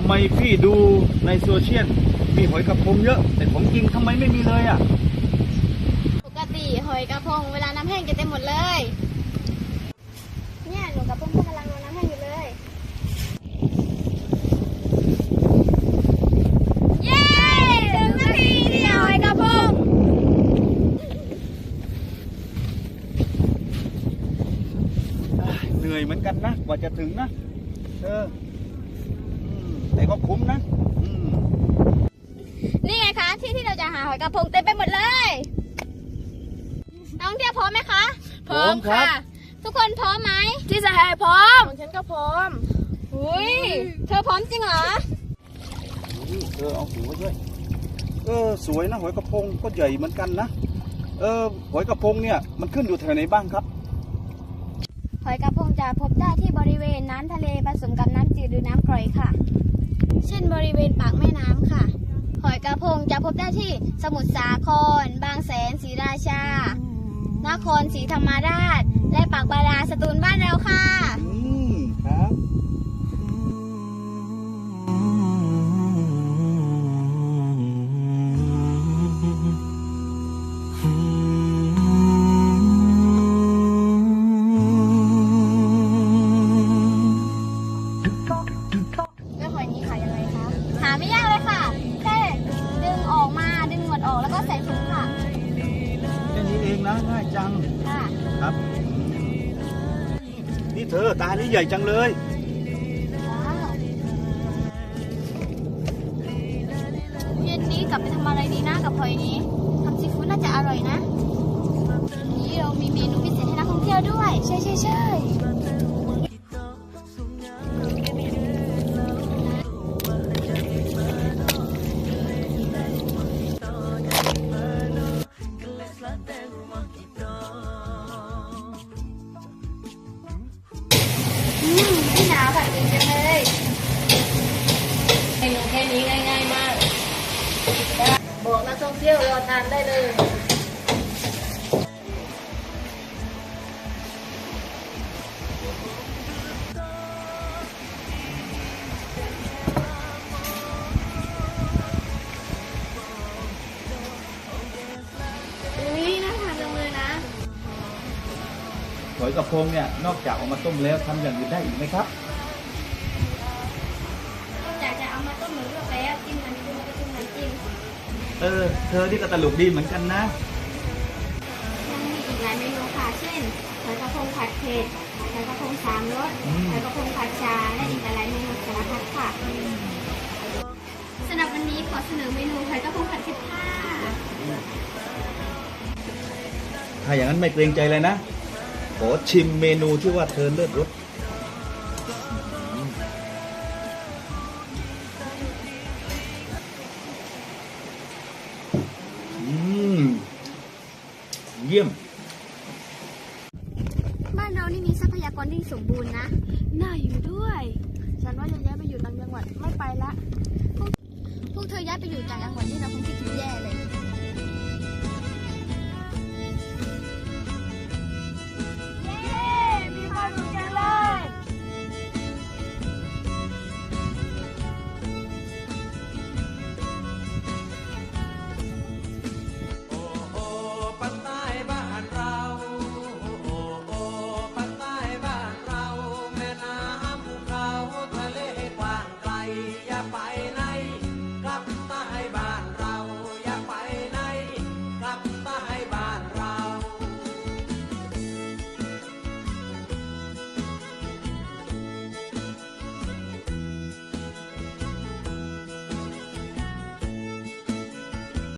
ทำไมพี่ดูในโซเชียลมีหอยกระพงเยอะ แต่ของจริงทำไมไม่มีเลยอะ ปกติหอยกระพงเวลาน้ำแห้งจะเต็มหมดเลย เนี่ยหนูกับเพื่อนๆกำลังรอน้ำแห้งอยู่เลย เย้ถึงนาทีเดียวหอยกระพง เหนื่อยเหมือนกันนะ กว่าจะถึงนะ เอออืมแต่ก็ คุ้มนะอืมนี่ไงคะที่ที่เราจะหาหอยกระพงเต็มไปหมดเลยนักท่องเที่ยวพร้อมไหมคะพร้อมครับ ทุกคนพร้อมไหมที่จะให้พร้อมของฉันก็พร้อมอุ้ยเธอพร้อมจริงเหรอเออเอาหูไว้ด้วยเออสวยนะหอยกระพงก็ใหญ่เหมือนกันนะเออหอยกระพงเนี่ยมันขึ้นอยู่แถวไหนบ้างครับหอยกระพงจะพบได้ที่บริเวณน้ำทะเลผสมกับน้ำจืดหรือน้ำกร่อยค่ะ เช่นบริเวณปากแม่น้ำค่ะ หอยกระพงจะพบได้ที่สมุทรสาคร บางแสนศรีราชา นครศรีธรรมราช และปากบาราสตูลบ้านเราค่ะ จัง ค่ะครับ นี่เธอตานี้ใหญ่จังเลย ว้าวเย็นนี้กลับไปทำอะไรดีนะกับหอยนี้ทำซีฟู้ดน่าจะอร่อยนะนี้เรามีเมนูพิเศษให้นักท่องเที่ยวด้วย ใช่ใช่ใช่ ท่องเที่ยวรอทานได้เลยอุ้ยน่าทานจังเลยนะหอยกระพงเนี่ยนอกจากเอามาต้มแล้วทำอย่างอื่นได้อีกไหมครับนอกจากจะเอามาต้มหรือ เออ เธอนี่ก็ตลกดีเหมือนกันนะยังมีอีกหลายเมนูค่ะ เช่นหอยกระพงผัดเผ็ดหอยกระพงสามรสอืมหอยกระพงผัดชา และอีกหลายๆเมนูสารพัดค่ะสำหรับวันนี้ขอเสนอเมนูหอยกระพงผัดเผ็ดค่ะถ้าอย่างนั้นไม่เกรงใจเลยนะ ขอชิมเมนูที่ว่าเธอเลิศรส เยี่ยม บ้านเรานี่มีทรัพยากรที่สมบูรณ์นะ น่าอยู่ด้วย ฉันว่าจะย้ายไปอยู่ต่างจังหวัดไม่ไปละ พวกเธอย้ายไปอยู่ต่างจังหวัดนี่เราคง